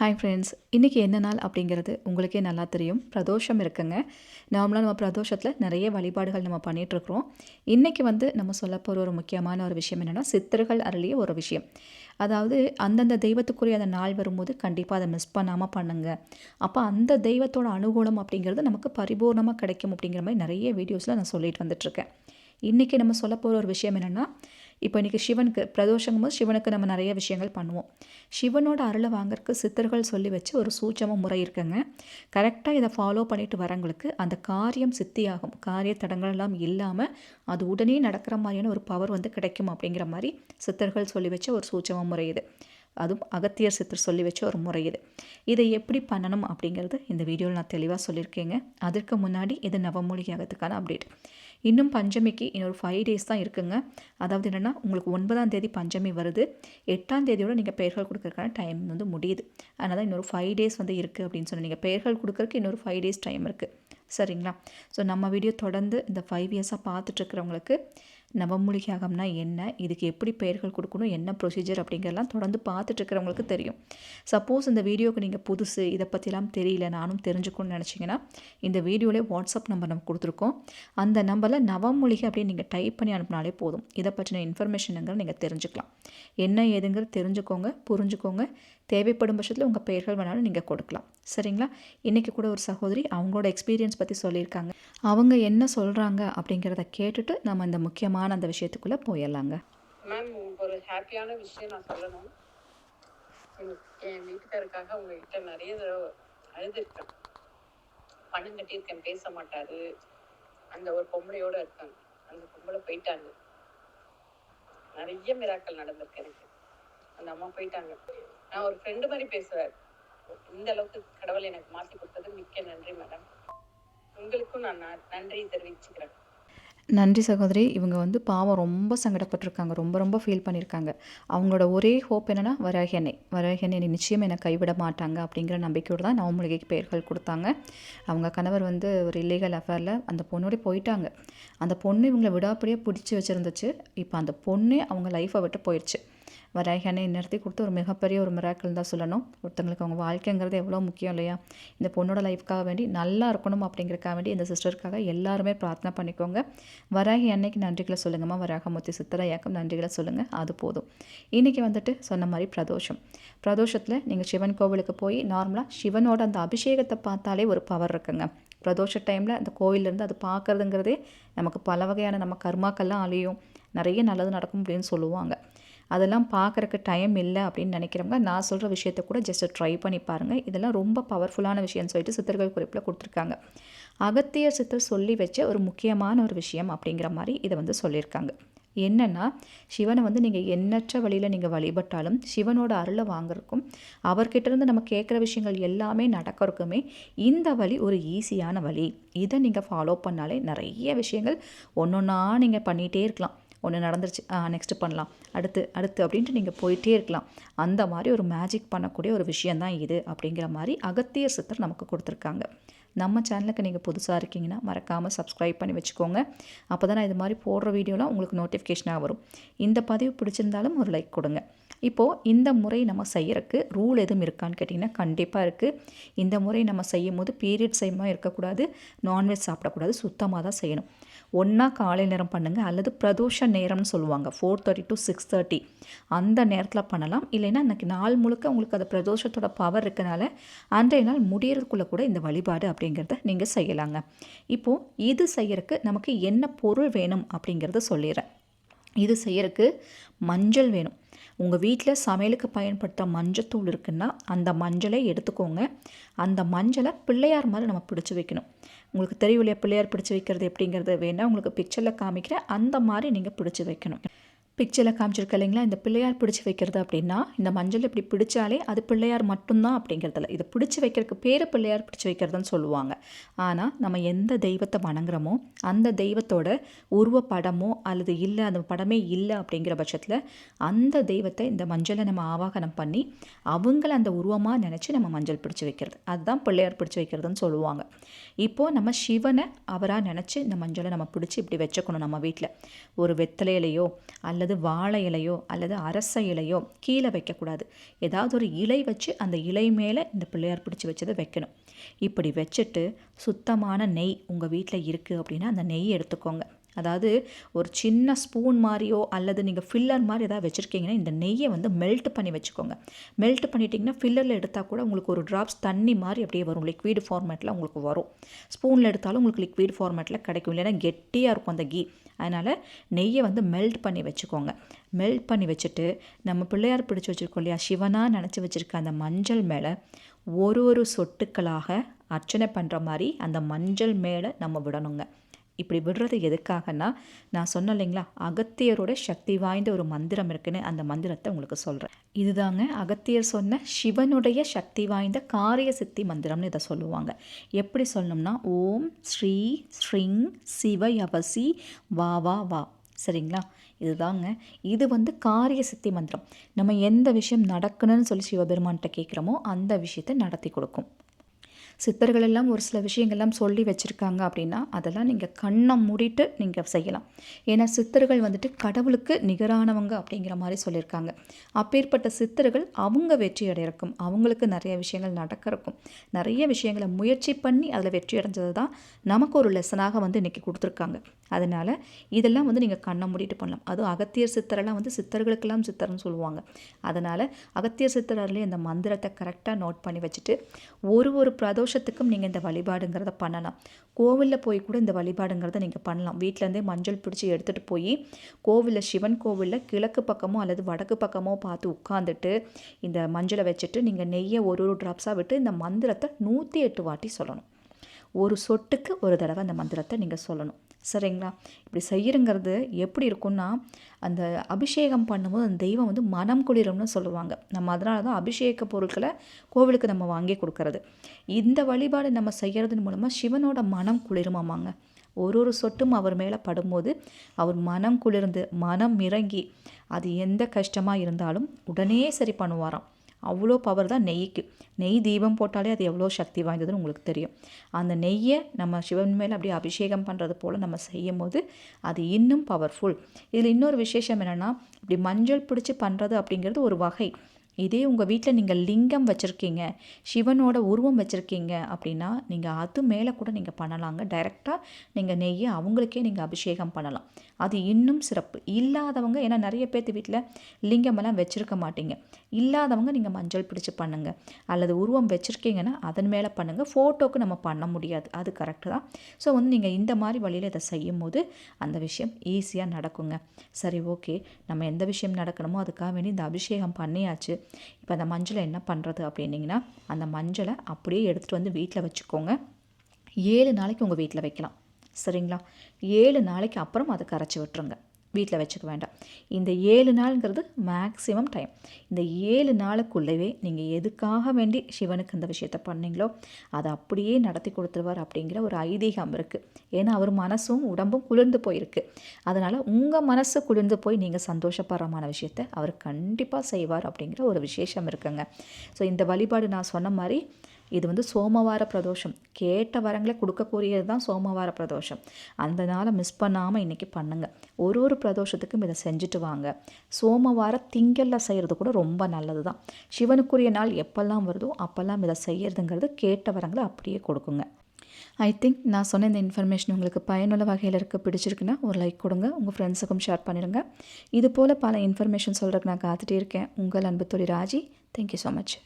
Hi friends இன்றைக்கி என்ன நாள் அப்படிங்கிறது உங்களுக்கே நல்லா தெரியும். பிரதோஷம் இருக்குங்க. நார்மலாக நம்ம பிரதோஷத்தில் நிறைய வழிபாடுகள் நம்ம பண்ணிகிட்ருக்குறோம் இன்றைக்கி வந்து நம்ம சொல்ல போகிற ஒரு முக்கியமான ஒரு விஷயம் என்னென்னா சித்தர்கள் அருளிய ஒரு விஷயம். அதாவது அந்தந்த தெய்வத்துக்குரிய அந்த நாள் வரும்போது கண்டிப்பாக அதை மிஸ் பண்ணாமல் பண்ணுங்க. அப்போ அந்த தெய்வத்தோட அனுகூலம் அப்படிங்கிறது நமக்கு பரிபூர்ணமாக கிடைக்கும் அப்படிங்கிற மாதிரி நிறைய வீடியோஸில் நான் சொல்லிட்டு வந்துட்டுருக்கேன். இன்றைக்கி நம்ம சொல்ல போகிற ஒரு விஷயம் என்னென்னா இப்போ இன்றைக்கி சிவனுக்கு பிரதோஷங்கும் போது சிவனுக்கு நம்ம நிறைய விஷயங்கள் பண்ணுவோம். சிவனோட அருளை வாங்கறதுக்கு சித்தர்கள் சொல்லி வச்சு ஒரு சூட்சம முறை இருக்குங்க. கரெக்டாக இதை ஃபாலோ பண்ணிட்டு வரவங்களுக்கு அந்த காரியம் சித்தியாகும். காரிய தடங்கள் எல்லாம் இல்லாமல் அது உடனே நடக்கிற மாதிரியான ஒரு பவர் வந்து கிடைக்கும் அப்படிங்கிற மாதிரி சித்தர்கள் சொல்லி வச்ச ஒரு சூட்சம முறை இது. அதுவும் அகத்தியர் சித்தர் சொல்லி வச்ச ஒரு முறை இது. இதை எப்படி பண்ணணும் அப்படிங்கிறது இந்த வீடியோவில் நான் தெளிவாக சொல்லியிருக்கேங்க. அதற்கு முன்னாடி இது நவமூலிகையாகத்துக்கான அப்டேட் இன்னும் பஞ்சமிக்கு இன்னொரு ஃபைவ் டேஸ் தான் இருக்குங்க. அதாவது என்னென்னா உங்களுக்கு ஒன்பதாம் தேதி பஞ்சமி வருது. எட்டாம் தேதியோட நீங்கள் பெயர்கள் கொடுக்கறதுக்கான டைம் வந்து முடியுது. அதனால் தான் இன்னொரு ஃபைவ் டேஸ் வந்து இருக்குது அப்படின்னு சொன்னால் நீங்கள் பெயர்கள் கொடுக்கறதுக்கு இன்னொரு ஃபைவ் டேஸ் டைம் இருக்குது சரிங்களா? ஸோ நம்ம வீடியோ தொடர்ந்து இந்த ஃபைவ் இயர்ஸாக பார்த்துட்ருக்கிறவங்களுக்கு நவமூலிகாகம்னா என்ன இதுக்கு எப்படி பெயர்கள் கொடுக்கணும் என்ன ப்ரொசீஜர் அப்படிங்கிறலாம் தொடர்ந்து பார்த்துட்ருக்கிறவங்களுக்கு தெரியும். சப்போஸ் இந்த வீடியோவுக்கு நீங்கள் புதுசு இதை பற்றிலாம் தெரியல நானும் தெரிஞ்சுக்கணும்னு நினச்சிங்கன்னா இந்த வீடியோவிலே வாட்ஸ்அப் நம்பர் நம்ம கொடுத்துருக்கோம். அந்த நம்பரில் நவமூலிகை அப்படின்னு நீங்கள் டைப் பண்ணி அனுப்பினாலே போதும். இதை பற்றின இன்ஃபர்மேஷனுங்கிற நீங்கள் தெரிஞ்சுக்கலாம். என்ன ஏதுங்கிறது தெரிஞ்சுக்கோங்க புரிஞ்சுக்கோங்க. தேவைப்படும் பட்சத்தில் உங்கள் பெயர்கள் வேணாலும் நீங்கள் கொடுக்கலாம். சரிங்களா? இன்றைக்கி கூட ஒரு சகோதரி அவங்களோட எக்ஸ்பீரியன்ஸ் பற்றி சொல்லியிருக்காங்க. அவங்க என்ன சொல்கிறாங்க அப்படிங்கிறத கேட்டுட்டு நம்ம இந்த முக்கியமான அந்த விஷயத்துக்குள்ளே போயிடலாங்க. மேம் ஒரு ஹாப்பியான விஷயம் நான் சொல்லணும். என் வீட்டுக்காருக்காக உங்ககிட்ட நிறைய தடவை அழுதுருக்கேன். பணம் கட்டியிருக்கேன் பேச மாட்டாரு. அந்த ஒரு பொம்பளையோட இருக்காங்க. அந்த பொம்பளை போயிட்டாங்க. நிறைய மிராக்கள் நடந்திருக்கு எனக்கு. அந்த அம்மா போயிட்டாங்க. நான் ஒரு ஃப்ரெண்டு மாதிரி பேசுவேன் இந்த அளவுக்கு கடவுள் எனக்கு மாற்றி கொடுத்தது மிக்க நன்றி மேடம் உங்களுக்கும் நான் ந- நன்றி தெரிவிச்சுக்கிறேன். நன்றி சகோதரி. இவங்க வந்து பாவம் ரொம்ப சங்கடப்பட்டிருக்காங்க. ரொம்ப ரொம்ப ஃபீல் பண்ணியிருக்காங்க அவங்களோட ஒரே ஹோப் என்னென்னா வராகி அன்னை. நிச்சயம் என்னை கைவிட மாட்டாங்க அப்படிங்கிற நம்பிக்கையோடு தான் நவமூலிகைக்கு பெயர்கள் கொடுத்தாங்க. அவங்க கணவர் வந்து ஒரு இல்லீகல் அஃபேரில் அந்த பொண்ணோட போயிட்டாங்க. அந்த பொண்ணு இவங்களை விடாப்படியே பிடிச்சி வச்சுருந்துச்சு. இப்போ அந்த பொண்ணே அவங்க லைஃப்பை விட்டு போயிடுச்சு வராகியானே நிறுத்தி கொடுத்து ஒரு மிகப்பெரிய ஒரு மிராக்கள் தான் சொல்லணும். ஒருத்தங்களுக்கு அவங்க வாழ்க்கைங்கிறது எவ்வளோ முக்கியம் இல்லையா? இந்த பொண்ணோட லைஃப்க்காக வேண்டி நல்லா இருக்கணும் அப்படிங்கிறக்காக வேண்டி இந்த சிஸ்டருக்காக எல்லாருமே பிரார்த்தனை பண்ணிக்கோங்க. வராகி அன்னைக்கு நன்றிகளை சொல்லுங்கம்மா. வராகமூர்த்தி சித்தரையாக்கம் நன்றிகளை சொல்லுங்கள் அது போதும். இன்றைக்கி வந்துட்டு சொன்ன மாதிரி பிரதோஷம். பிரதோஷத்தில் நீங்கள் சிவன் கோவிலுக்கு போய் நார்மலாக சிவனோட அந்த அபிஷேகத்தை பார்த்தாலே ஒரு பவர் இருக்குங்க. பிரதோஷ டைமில் அந்த கோவிலேருந்து அது பார்க்குறதுங்கிறதே நமக்கு பல வகையான நம்ம கர்மாக்கள்லாம் அழியும். நிறைய நல்லது நடக்கும் அப்படின்னு சொல்லுவாங்க. அதெல்லாம் பார்க்குறக்கு டைம் இல்லை அப்படின்னு நினைக்கிறவங்க நான் சொல்கிற விஷயத்த கூட ஜஸ்ட் ட்ரை பண்ணி பாருங்கள் இதெல்லாம் ரொம்ப பவர்ஃபுல்லான விஷயம்னு சொல்லிட்டு சித்தர்கள் குறிப்பில் கொடுத்துருக்காங்க. அகத்தியர் சித்தர் சொல்லி வச்ச ஒரு முக்கியமான ஒரு விஷயம் அப்படிங்கிற மாதிரி இதை வந்து சொல்லியிருக்காங்க. என்னென்னா சிவனை வந்து நீங்கள் எண்ணற்ற வழியில் நீங்கள் வழிபட்டாலும் சிவனோட அருளை வாங்குறதுக்கும் அவர்கிட்ட இருந்து நம்ம கேட்குற விஷயங்கள் எல்லாமே நடக்கிறதுக்குமே இந்த வழி ஒரு ஈஸியான வழி. இதை நீங்கள் ஃபாலோ பண்ணாலே நிறைய விஷயங்கள் ஒன்று ஒன்றா நீங்கள் பண்ணிகிட்டே இருக்கலாம். ஒன்று நடந்துருச்சு. நெக்ஸ்ட்டு பண்ணலாம். அடுத்து அடுத்து அப்படின்ட்டு நீங்கள் போயிட்டே இருக்கலாம். அந்த மாதிரி ஒரு மேஜிக் பண்ணக்கூடிய ஒரு விஷயந்தான் இது அப்படிங்கிற மாதிரி அகத்தியர் சித்தர் நமக்கு கொடுத்துருக்காங்க. நம்ம சேனலுக்கு நீங்கள் புதுசாக இருக்கீங்கன்னா மறக்காமல் சப்ஸ்கிரைப் பண்ணி வச்சுக்கோங்க. அப்போ தான் இது மாதிரி போடுற வீடியோலாம் உங்களுக்கு நோட்டிஃபிகேஷனாக வரும். இந்த பதிவு பிடிச்சிருந்தாலும் ஒரு லைக் கொடுங்க. இப்போது இந்த முறை நம்ம செய்கிறக்கு ரூல் எதுவும் இருக்கான்னு கேட்டிங்கன்னா கண்டிப்பாக இருக்குது இந்த முறை நம்ம செய்யும் போது பீரியட் செய்யமாக இருக்கக்கூடாது. நான்வெஜ் சாப்பிடக்கூடாது. சுத்தமாக தான் செய்யணும். ஒன்றா காலை நேரம் பண்ணுங்கள் அல்லது பிரதோஷ நேரம்னு சொல்லுவாங்க. Four thirty to six thirty அந்த நேரத்தில் பண்ணலாம். இல்லைன்னா அன்றைக்கி நாள் முழுக்க உங்களுக்கு அது பிரதோஷத்தோட பவர் இருக்கனால அன்றைய நாள் முடியறதுக்குள்ளே கூட இந்த வழிபாடு அப்படிங்கிறத நீங்கள் செய்யலாங்க. இப்போது இது செய்யறதுக்கு நமக்கு என்ன பொருள் வேணும் அப்படிங்கிறத சொல்லிடுறேன். இது செய்யறதுக்கு மஞ்சள் வேணும். உங்கள் வீட்டில் சமையலுக்கு பயன்படுத்த மஞ்சத்தூள் இருக்குன்னா அந்த மஞ்சளை எடுத்துக்கோங்க. அந்த மஞ்சளை பிள்ளையார் மாதிரி நம்ம பிடிச்சி வைக்கணும். உங்களுக்கு தெரியும் இல்லையா பிள்ளையார் பிடிச்சி வைக்கிறது எப்படிங்கிறது வேணால் உங்களுக்கு பிக்சரில் காமிக்கிறேன். அந்த மாதிரி நீங்கள் பிடிச்சி வைக்கணும். பிக்சரில் காமிச்சிருக்க இல்லைங்களா? இந்த பிள்ளையார் பிடிச்சி வைக்கிறது அப்படின்னா இந்த மஞ்சள் இப்படி பிடிச்சாலே அது பிள்ளையார் மட்டும்தான் அப்படிங்கிறதுல. இதை பிடிச்சி வைக்கிறதுக்கு பேர் பிள்ளையார் பிடிச்சி வைக்கிறதுன்னு சொல்லுவாங்க. ஆனால் நம்ம எந்த தெய்வத்தை வணங்குறோமோ அந்த தெய்வத்தோட உருவ படமோ அல்லது இல்லை அந்த படமே இல்லை அப்படிங்கிற பட்சத்தில் அந்த தெய்வத்தை இந்த மஞ்சளை நம்ம ஆவாகனம் பண்ணி அவங்கள அந்த உருவமாக நினச்சி நம்ம மஞ்சள் பிடிச்சி வைக்கிறது. அதுதான் பிள்ளையார் பிடிச்சி வைக்கிறதுன்னு சொல்லுவாங்க. இப்போது நம்ம சிவனை அவராக நினச்சி இந்த மஞ்சளை நம்ம பிடிச்சி இப்படி வச்சுக்கணும் நம்ம வீட்டில் ஒரு வெத்தலையிலையோ அல்லது அல்லது வாழை இலையோ அல்லது அரச இலையோ கீழே வைக்கக்கூடாது. ஏதாவது ஒரு இலை வச்சு அந்த இலை மேலே இந்த பிள்ளையார் பிடிச்சி வச்சதை வைக்கணும். இப்படி வச்சுட்டு சுத்தமான நெய் உங்கள் வீட்டில் இருக்குது அப்படின்னா அந்த நெய் எடுத்துக்கோங்க. அதாவது ஒரு சின்ன ஸ்பூன் மாதிரியோ அல்லது நீங்கள் ஃபில்லர் மாதிரி ஏதாவது வச்சுருக்கீங்கன்னா இந்த நெய்யை வந்து மெல்ட் பண்ணி வச்சுக்கோங்க. மெல்ட் பண்ணிட்டீங்கன்னா ஃபில்லரில் எடுத்தால் கூட உங்களுக்கு ஒரு ட்ராப்ஸ் தண்ணி மாதிரி அப்படியே வரும். லிக்விட் ஃபார்மேட்டில் உங்களுக்கு வரும். ஸ்பூனில் எடுத்தாலும் உங்களுக்கு லிக்விட் ஃபார்மேட்டில் கிடைக்கும். இல்லைன்னா கெட்டியாக இருக்கும் அந்த கீ. அதனால் நெய்யை வந்து மெல்ட் பண்ணி வச்சுக்கோங்க. மெல்ட் பண்ணி வச்சுட்டு நம்ம பிள்ளையார் பிடிச்சி வச்சுருக்கோம் இல்லையா? சிவனாக நினச்சி வச்சுருக்க அந்த மஞ்சள் மேலே ஒரு ஒரு சொட்டுக்களாக அர்ச்சனை பண்ணுற மாதிரி அந்த மஞ்சள் மேலே நம்ம விடணுங்க. இப்படி விடுறது எதுக்காகனா நான் சொன்னேன் இல்லைங்களா? அகத்தியரோட சக்தி வாய்ந்த ஒரு மந்திரம் இருக்குன்னு அந்த மந்திரத்தை உங்களுக்கு சொல்கிறேன் இதுதாங்க அகத்தியர் சொன்ன சிவனுடைய சக்தி வாய்ந்த காரிய சித்தி மந்திரம்னு இதை சொல்லுவாங்க. எப்படி சொல்லணும்னா ஓம் ஸ்ரீ ஸ்ரீங் சிவயவசி வா வா வா. சரிங்களா? இதுதாங்க. இது வந்து காரிய சித்தி மந்திரம். நம்ம எந்த விஷயம் நடக்கணும்னு சொல்லி சிவபெருமான்கிட்ட கேட்குறோமோ அந்த விஷயத்தை நடத்தி கொடுக்கும். சித்தர்கள் எல்லாம் ஒரு சில விஷயங்கள்லாம் சொல்லி வச்சுருக்காங்க அப்படின்னா அதெல்லாம் நீங்கள் கண்ணை மூடிட்டு நீங்கள் செய்யலாம். ஏன்னா சித்தர்கள் வந்துட்டு கடவுளுக்கு நிகரானவங்க அப்படிங்கிற மாதிரி சொல்லியிருக்காங்க. அப்பேற்பட்ட சித்தர்கள் அவங்க வெற்றி அடையிறக்கும் அவங்களுக்கு நிறைய விஷயங்கள் நடக்கிறக்கும் நிறைய விஷயங்களை முயற்சி பண்ணி அதில் வெற்றி அடைஞ்சது தான் நமக்கு ஒரு லெசனாக வந்து இன்றைக்கி கொடுத்துருக்காங்க. அதனால் இதெல்லாம் வந்து நீங்கள் கண்ணை மூடிட்டு பண்ணலாம். அதுவும் அகத்தியர் சித்தரெல்லாம் வந்து சித்தர்களுக்கெல்லாம் சித்தர்னு சொல்லுவாங்க. அதனால் அகத்தியர் சித்தரர்லேயே இந்த மந்திரத்தை கரெக்டாக நோட் பண்ணி வச்சுட்டு ஒரு ஒரு பிரதோஷத்துக்கும் நீங்கள் இந்த வழிபாடுங்கிறத பண்ணலாம். கோவிலில் போய் கூட இந்த வழிபாடுங்கிறத நீங்கள் பண்ணலாம். வீட்டிலேருந்தே மஞ்சள் பிடிச்சி எடுத்துகிட்டு போய் கோவிலில் சிவன் கோவிலில் கிழக்கு பக்கமோ அல்லது வடக்கு பக்கமோ பார்த்து உட்காந்துட்டு இந்த மஞ்சளை வச்சுட்டு நீங்கள் நெய்யை ஒரு ஒரு ட்ராப்ஸாக விட்டு இந்த மந்திரத்தை நூற்றி எட்டு வாட்டி சொல்லணும். ஒரு சொட்டுக்கு ஒரு தடவை அந்த மந்திரத்தை நீங்கள் சொல்லணும். சரிங்களா? இப்படி செய்யறங்கிறது எப்படி இருக்கும்னா அந்த அபிஷேகம் பண்ணும்போது அந்த தெய்வம் வந்து மனம் குளிரும்னு சொல்லுவாங்க. நம்ம அதனால தான் அபிஷேக பொருட்களை கோவிலுக்கு நம்ம வாங்கி கொடுக்கறது. இந்த வழிபாடு நம்ம செய்கிறதன் மூலமாக சிவனோட மனம் குளிருமாமாங்க. ஒரு ஒரு சொட்டும் அவர் மேலே படும்போது அவர் மனம் குளிர்ந்து மனம் இறங்கி அது எந்த கஷ்டமாக இருந்தாலும் உடனே சரி பண்ணுவாராம். அவ்வளோ பவர் தான் நெய்க்கு. நெய் தீபம் போட்டாலே அது எவ்வளோ சக்தி வாய்ந்ததுன்னு உங்களுக்கு தெரியும். அந்த நெய்யை நம்ம சிவன் மேலே அப்படியே அபிஷேகம் பண்ணுறது போல் நம்ம செய்யும் போது அது இன்னும் பவர்ஃபுல் இதில் இன்னொரு விசேஷம் என்னென்னா இப்படி மஞ்சள் பிடிச்சி பண்ணுறது அப்படிங்கிறது ஒரு வகை. இதே உங்கள் வீட்டில் நீங்கள் லிங்கம் வச்சுருக்கீங்க சிவனோட உருவம் வச்சுருக்கீங்க அப்படின்னா நீங்கள் அது மேலே கூட நீங்கள் பண்ணலாங்க. டைரெக்டாக நீங்கள் நெய்யை அவங்களுக்கே நீங்கள் அபிஷேகம் பண்ணலாம். அது இன்னும் சிறப்பு. இல்லாதவங்க ஏன்னா நிறைய பேர்த்து வீட்டில் லிங்கமெல்லாம் வச்சுருக்க மாட்டீங்க. இல்லாதவங்க நீங்கள் மஞ்சள் பிடிச்சி பண்ணுங்கள் அல்லது உருவம் வச்சுருக்கீங்கன்னா அதன் மேலே பண்ணுங்கள் ஃபோட்டோக்கு நம்ம பண்ண முடியாது. அது கரெக்டு தான். ஸோ வந்து நீங்கள் இந்த மாதிரி வழியில் இதை செய்யும் போது அந்த விஷயம் ஈஸியாக நடக்குங்க. சரி ஓகே நம்ம எந்த விஷயம் நடக்கணுமோ அதுக்காக வேண்டி இந்த அபிஷேகம் பண்ணியாச்சு. இப்போ அந்த மஞ்சளை என்ன பண்ணுறது அப்படின்னிங்கன்னா அந்த மஞ்சளை அப்படியே எடுத்துகிட்டு வந்து வீட்டில் வச்சுக்கோங்க. ஏழு நாளைக்கு உங்கள் வீட்டில் வைக்கலாம். சரிங்களா? ஏழு நாளைக்கு அப்புறம் அதை கரைச்சி விட்டுருங்க. வீட்டில் வச்சுக்க வேண்டாம். இந்த ஏழு நாளுங்கிறது மேக்ஸிமம் டைம் இந்த ஏழு நாளுக்குள்ளவே நீங்கள் எதுக்காக வேண்டி சிவனுக்கு இந்த விஷயத்த பண்ணீங்களோ அதை அப்படியே நடத்தி கொடுத்துருவார் அப்படிங்கிற ஒரு ஐதீகம் இருக்குது ஏன்னா அவர் மனசும் உடம்பும் குளிர்ந்து போயிருக்கு. அதனால் உங்கள் மனசு குளிர்ந்து போய் நீங்கள் சந்தோஷப்படுறமான விஷயத்த அவர் கண்டிப்பாக செய்வார் அப்படிங்கிற ஒரு விசேஷம் இருக்குங்க. ஸோ இந்த வழிபாடு நான் சொன்ன மாதிரி இது வந்து சோமவார பிரதோஷம். கேட்ட வரங்களை கொடுக்கக்கூடியது தான் சோமவார பிரதோஷம். அந்த நாளை மிஸ் பண்ணாமல் இன்றைக்கி பண்ணுங்கள் ஒரு ஒரு பிரதோஷத்துக்கும் இதை செஞ்சுட்டு வாங்க. சோமவார திங்களில் செய்கிறது கூட ரொம்ப நல்லது தான் சிவனுக்குரிய நாள் எப்போல்லாம் வருதோ அப்போல்லாம் இதை செய்யறதுங்கிறது கேட்ட வரங்களை அப்படியே கொடுக்குங்க. ஐ திங்க் நான் சொன்ன இந்த இன்ஃபர்மேஷன் உங்களுக்கு பயனுள்ள வகையில் இருக்க பிடிச்சிருக்குன்னா ஒரு லைக் கொடுங்க உங்கள் ஃப்ரெண்ட்ஸுக்கும் ஷேர் பண்ணிடுங்க. இது போல் பல இன்ஃபர்மேஷன் சொல்கிறதுக்கு நான் காத்துட்டே இருக்கேன். உங்கள் அன்பு தொழில் ராஜி. Thank you so much